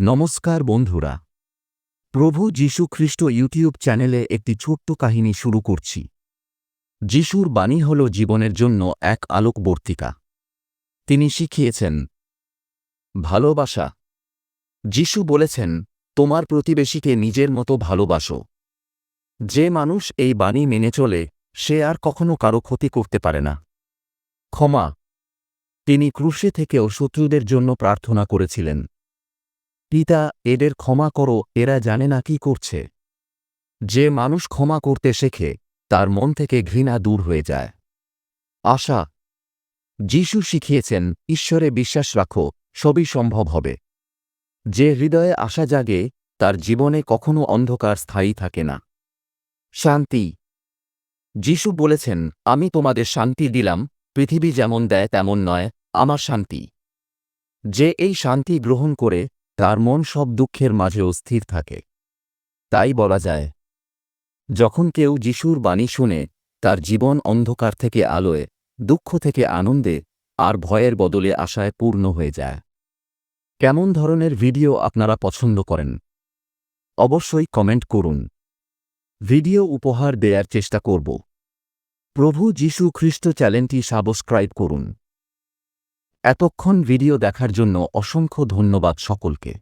নমস্কার বন্ধুরা। প্রভু যীশু খ্রিস্ট ইউটিউব চ্যানেলে একটি ছোট্ট কাহিনী শুরু করছি। যিশুর বাণী হল জীবনের জন্য এক আলোকবর্তিকা। তিনি শিখিয়েছেন, ভালোবাসা। যিশু বলেছেন, তোমার প্রতিবেশীকে নিজের মতো ভালোবাসো। যে মানুষ এই বাণী মেনে চলে, সে আর কখনো কারও ক্ষতি করতে পারে না। ক্ষমা। তিনি ক্রুশে থেকেও শত্রুদের জন্য প্রার্থনা করেছিলেন। পিতা, এদের ক্ষমা করো, এরা জানে না কি করছে। যে মানুষ ক্ষমা করতে শেখে, তার মন থেকে ঘৃণা দূর হয়ে যায়। আশা। যিশু শিখিয়েছেন, ঈশ্বরে বিশ্বাস রাখো, সবই সম্ভব হবে। যে হৃদয়ে আশা জাগে, তার জীবনে কখনো অন্ধকার স্থায়ী থাকে না। শান্তি। যিশু বলেছেন, আমি তোমাদের শান্তি দিলাম, পৃথিবী যেমন দেয় তেমন নয়, আমার শান্তি। যে এই শান্তি গ্রহণ করে তার মন সব দুঃখের মাঝেও স্থির থাকে। তাই বলা যায়, যখন কেউ যিশুর বাণী শুনে, তার জীবন অন্ধকার থেকে আলোয়, দুঃখ থেকে আনন্দে, আর ভয়ের বদলে আশায় পূর্ণ হয়ে যায়। কেমন ধরনের ভিডিও আপনারা পছন্দ করেন? অবশ্যই কমেন্ট করুন। ভিডিও উপহার দেয়ার চেষ্টা করব। প্রভু যীশু খ্রিস্ট চ্যানেলটি সাবস্ক্রাইব করুন। এতক্ষণ ভিডিও দেখার জন্য অসংখ্য ধন্যবাদ সকলকে।